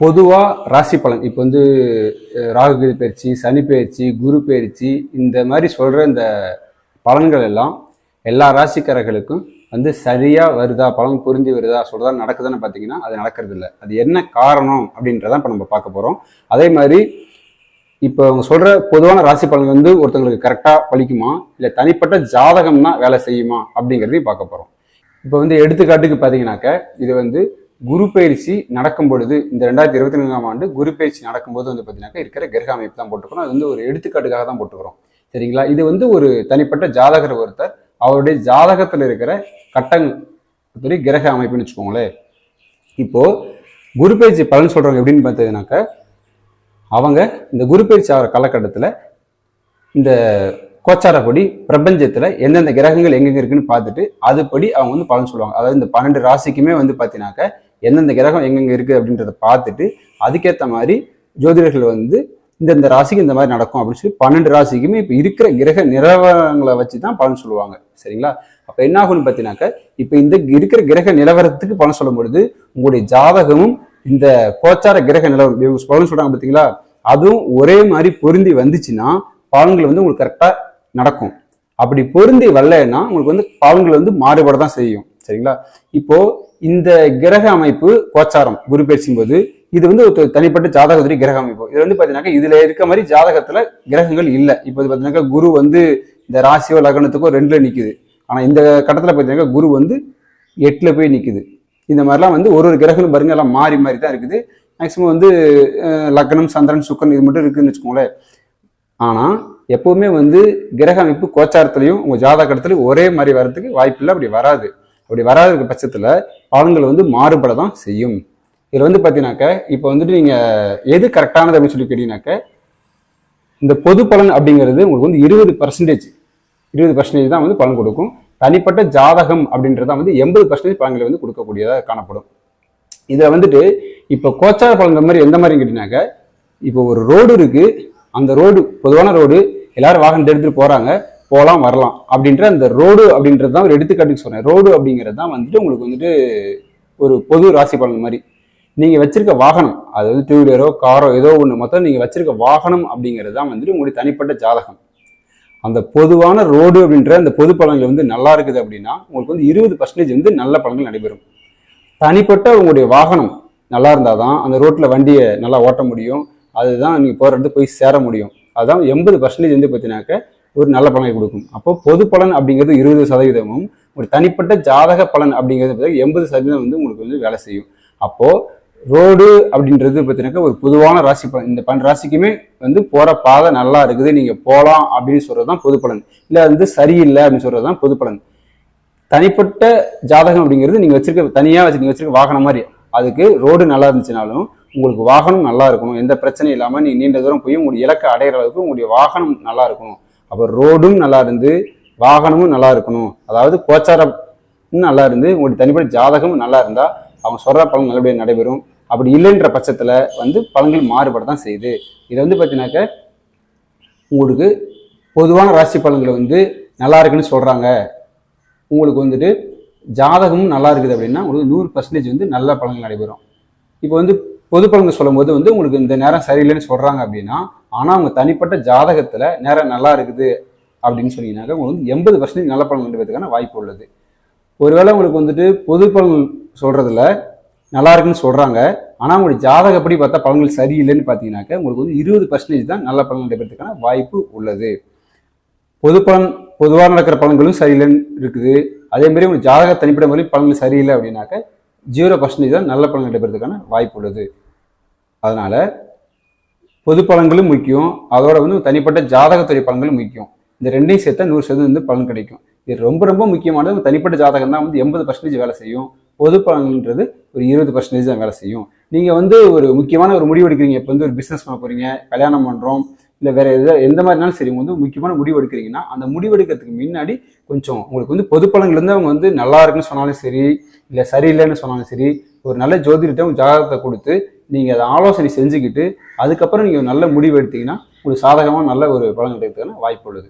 பொதுவாக ராசி பலன். இப்போ வந்து ராகுகிரி ராகு பயிற்சி சனி பயிற்சி குரு பயிற்சி இந்த மாதிரி சொல்கிற இந்த பலன்கள் எல்லாம் எல்லா ராசிக்காரர்களுக்கும் வந்து சரியாக வருதா பலன் புரிஞ்சு வருதா சொல்கிறதா நடக்குதுன்னு பார்த்தீங்கன்னா அது நடக்கிறது இல்லை அது என்ன காரணம் அப்படின்றதான் இப்போ நம்ம பார்க்க போகிறோம் அதே மாதிரி இப்போ அவங்க சொல்கிற பொதுவான ராசி பலன் வந்து ஒருத்தங்களுக்கு கரெக்டாக பலிக்குமா இல்லை தனிப்பட்ட ஜாதகம் தான் வேலை செய்யுமா அப்படிங்கிறதையும் பார்க்க போகிறோம் இப்போ வந்து எடுத்துக்காட்டுக்கு பார்த்தீங்கன்னாக்க இது வந்து குரு பயிற்சி நடக்கும் பொழுது இந்த ரெண்டாயிரத்தி இருபத்தி நான்காம் ஆண்டு குரு பயிற்சி நடக்கும்போது வந்து பார்த்தீங்கன்னாக்கா இருக்கிற கிரக அமைப்பு தான் போட்டுக்கிறோம் அது வந்து ஒரு எடுத்துக்காட்டுக்காக தான் போட்டுக்கிறோம் சரிங்களா? இது வந்து ஒரு தனிப்பட்ட ஜாதகர் ஒருத்தர் அவருடைய ஜாதகத்தில் இருக்கிற கட்டங்கள் கிரக அமைப்புன்னு வச்சுக்கோங்களேன். இப்போ குரு பயிற்சி பலன் சொல்றவங்க எப்படின்னு பார்த்ததுனாக்க அவங்க இந்த குரு பயிற்சி ஆகிற காலகட்டத்தில் இந்த கோச்சாரப்படி பிரபஞ்சத்தில் எந்தெந்த கிரகங்கள் எங்கெங்க இருக்குன்னு பார்த்துட்டு அதுபடி அவங்க வந்து பலன் சொல்லுவாங்க. அதாவது இந்த பன்னெண்டு ராசிக்குமே வந்து பார்த்தீங்கன்னாக்க எந்தெந்த கிரகம் எங்கெங்கே இருக்குது அப்படின்றத பார்த்துட்டு அதுக்கேற்ற மாதிரி ஜோதிடர்கள் வந்து இந்தந்த ராசிக்கு இந்த மாதிரி நடக்கும் அப்படின்னு சொல்லி பன்னெண்டு ராசிக்குமே இப்போ இருக்கிற கிரக நிலவரங்களை வச்சு தான் பலன் சொல்லுவாங்க. சரிங்களா? அப்போ என்ன ஆகும்னு பார்த்தீங்கன்னாக்க இப்போ இந்த இருக்கிற கிரக நிலவரத்துக்கு பலன் சொல்லும் பொழுது உங்களுடைய ஜாதகமும் இந்த கோச்சார கிரக நிலவரம் இவங்க பலன் சொல்றாங்க பார்த்தீங்களா? அதுவும் ஒரே மாதிரி பொருந்தி வந்துச்சுன்னா பலன்கள் வந்து உங்களுக்கு கரெக்டாக நடக்கும். அப்படி பொருந்தி வரலைன்னா உங்களுக்கு வந்து பலன்கள் வந்து மாறுபட தான் செய்யும். சரிங்களா? இப்போ இந்த கிரக அமைப்பு கோச்சாரம் குரு பயிற்சியும் போது இது வந்து ஒரு தனிப்பட்ட ஜாதகத்துடைய கிரக அமைப்பு. இது வந்து பார்த்தீங்கன்னாக்கா இதுல இருக்க மாதிரி ஜாதகத்துல கிரகங்கள் இல்லை. இப்போ இது பார்த்தீங்கன்னாக்கா குரு வந்து இந்த ராசியோ லக்னத்துக்கோ ரெண்டுல நிக்குது. ஆனா இந்த கட்டத்துல பார்த்தீங்கன்னா குரு வந்து எட்டுல போய் நிக்குது. இந்த மாதிரிலாம் வந்து ஒரு ஒரு கிரகம் பாருங்க எல்லாம் மாறி மாறி தான் இருக்குது. மேக்சிமம் வந்து லக்னம் சந்திரன் சுக்கரன் இது மட்டும் இருக்குன்னு வச்சுக்கோங்களேன். ஆனால் எப்பவுமே வந்து கிரக அமைப்பு கோச்சாரத்துலையும் உங்கள் ஜாதகத்துலையும் ஒரே மாதிரி வர்றதுக்கு வாய்ப்பில்லை அப்படி வராது. அப்படி வராத பட்சத்தில் பலன்கள் வந்து மாறுபட தான் செய்யும். இதில் வந்து பார்த்தீங்கன்னாக்க இப்போ வந்துட்டு நீங்கள் எது கரெக்டானது அப்படின்னு சொல்லி கேட்டீங்கன்னாக்க இந்த பொது பலன் அப்படிங்கிறது உங்களுக்கு வந்து இருபது பர்சன்டேஜ் இருபது பர்சன்டேஜ் தான் வந்து பலன் கொடுக்கும். தனிப்பட்ட ஜாதகம் அப்படின்றத வந்து எண்பது பர்சன்டேஜ் பலன்களை வந்து கொடுக்கக்கூடியதாக காணப்படும். இதில் வந்துட்டு இப்போ கோச்சார பலன்கள் மாதிரி எந்த மாதிரி கேட்டீங்கன்னாக்க இப்போ ஒரு ரோடு இருக்குது அந்த ரோடு பொதுவான ரோடு எல்லாரும் வாகனத்தை எடுத்துகிட்டு போகிறாங்க போகலாம் வரலாம். அப்படின்ற அந்த ரோடு அப்படின்றது தான் ஒரு எடுத்துக்காட்டுக்கு சொன்னேன். ரோடு அப்படிங்கிறது தான் வந்துட்டு உங்களுக்கு வந்துட்டு ஒரு பொது ராசி பலன் மாதிரி. நீங்கள் வச்சிருக்க வாகனம் அது வந்து டூ வீலரோ காரோ ஏதோ ஒன்று மொத்தம் நீங்கள் வச்சிருக்க வாகனம் அப்படிங்கிறது தான் வந்துட்டு உங்களுடைய தனிப்பட்ட ஜாதகம். அந்த பொதுவான ரோடு அப்படின்ற அந்த பொது பலன்கள் வந்து நல்லா இருக்குது அப்படின்னா உங்களுக்கு வந்து இருபது பர்சன்டேஜ் வந்து நல்ல பலன்கள் நடைபெறும். தனிப்பட்ட உங்களுடைய வாகனம் நல்லா இருந்தால் தான் அந்த ரோட்டில் வண்டியை நல்லா ஓட்ட முடியும். அதுதான் நீங்கள் போகிற இடத்துக்கு போய் சேர முடியும். அதுதான் எண்பது பர்சன்டேஜ் வந்து பார்த்தீங்கன்னாக்க ஒரு நல்ல பலனை கொடுக்கும். அப்போ பொது பலன் அப்படிங்கிறது இருபது சதவீதமும் ஒரு தனிப்பட்ட ஜாதக பலன் அப்படிங்கிறது பார்த்தீங்கன்னா எண்பது சதவீதம் வந்து உங்களுக்கு வந்து வேலை செய்யும். அப்போ ரோடு அப்படின்றது பார்த்தீங்கன்னாக்கா ஒரு பொதுவான ராசி பலன். இந்த பன்னெண்டு ராசிக்குமே வந்து போற பாதை நல்லா இருக்குது நீங்க போகலாம் அப்படின்னு சொல்கிறது தான் பொது பலன். இல்லை அது வந்து சரியில்லை அப்படின்னு சொல்கிறது தான் பொது பலன். தனிப்பட்ட ஜாதகம் அப்படிங்கிறது நீங்க வச்சிருக்க தனியா வச்சு நீங்க வச்சிருக்க வாகனம் மாதிரி. அதுக்கு ரோடு நல்லா இருந்துச்சுனாலும் உங்களுக்கு வாகனம் நல்லா இருக்கணும். எந்த பிரச்சனையும் இல்லாமல் நீங்கள் நீண்ட தூரம் போய் உங்களுடைய இலக்கை அடையிற அளவுக்கு உங்களுடைய வாகனம் நல்லா இருக்கணும். அப்போ ரோடும் நல்லா இருந்து வாகனமும் நல்லா இருக்கணும். அதாவது கோச்சாரம் நல்லா இருந்து உங்களுடைய தனிப்பட்ட ஜாதகமும் நல்லா இருந்தால் அவங்க சொல்கிற பலன் நல்லபடியாக நடைபெறும். அப்படி இல்லைன்ற பட்சத்தில் வந்து பலன்கள் மாறுபட தான் செய்யுது. இதை வந்து பார்த்தீங்கன்னாக்க உங்களுக்கு பொதுவான ராசி பலன்களை வந்து நல்லா இருக்குன்னு சொல்கிறாங்க உங்களுக்கு வந்துட்டு ஜாதகமும் நல்லா இருக்குது அப்படின்னா உங்களுக்கு நூறு பர்சன்டேஜ் வந்து நல்ல பலன்கள் நடைபெறும். இப்போ வந்து பொது பலன்கள் சொல்லும்போது வந்து உங்களுக்கு இந்த நேரம் சரியில்லைன்னு சொல்கிறாங்க அப்படின்னா ஆனால் அவங்க தனிப்பட்ட ஜாதகத்தில் நேரம் நல்லா இருக்குது அப்படின்னு சொன்னீங்கன்னாக்க உங்களுக்கு வந்து எண்பது பர்சன்டேஜ் நல்ல பலன் நடைபெறதுக்கான வாய்ப்பு உள்ளது. ஒருவேளை உங்களுக்கு வந்துட்டு பொது பலன் சொல்கிறதுல நல்லா இருக்குன்னு சொல்கிறாங்க ஆனால் உங்களுடைய ஜாதகப்படி பார்த்தா பலன்கள் சரியில்லைன்னு பார்த்தீங்கன்னாக்க உங்களுக்கு வந்து இருபது பர்சன்டேஜ் தான் நல்ல பலன் நடைபெறதுக்கான வாய்ப்பு உள்ளது. பொது பலன் பொதுவாக நடக்கிற பலன்களும் சரியில்லைன்னு இருக்குது. அதே மாதிரி உங்க ஜாதக தனிப்பட்ட முறையில் பலன்கள் சரியில்லை அப்படின்னாக்க ஜீரோ பர்சன்டேஜ் தான் நல்ல பலன் நடைபெறதுக்கான வாய்ப்பு உள்ளது. அதனால் பொது பலன்களும் முக்கியம். அதோட வந்து தனிப்பட்ட ஜாதகத்துறை பலன்களும் முக்கியம். இந்த ரெண்டையும் சேர்த்தா நூறு சதவீதம் வந்து பலன் கிடைக்கும். இது ரொம்ப ரொம்ப முக்கியமானது தனிப்பட்ட ஜாதகம் தான் வந்து எண்பது பர்சன்டேஜ் வேலை செய்யும். பொது பலன்ன்றது ஒரு இருபது பர்சன்டேஜ் தான் வேலை செய்யும். நீங்கள் வந்து ஒரு முக்கியமான ஒரு முடிவு எடுக்கிறீங்க. இப்போ வந்து ஒரு பிஸ்னஸ் பண்ண போகிறீங்க கல்யாணம் பண்ணுறோம் இல்லை வேறு எது எந்த மாதிரினாலும் சரி வந்து முக்கியமான முடிவு எடுக்கிறீங்கன்னா அந்த முடிவு எடுக்கிறதுக்கு முன்னாடி கொஞ்சம் உங்களுக்கு வந்து பொது பழங்கள்லேருந்து அவங்க வந்து நல்லா இருக்குன்னு சொன்னாலும் சரி இல்லை சரியில்லைன்னு சொன்னாலும் சரி ஒரு நல்ல ஜோதிடத்தை உங்க ஜாதகத்தை கொடுத்து நீங்கள் அதை ஆலோசனை செஞ்சுக்கிட்டு அதுக்கப்புறம் நீங்கள் நல்ல முடிவு எடுத்தீங்கன்னா உங்களுக்கு சாதகமாக நல்ல ஒரு பலன் கிடைக்கிறதுக்கான வாய்ப்பு உள்ளது.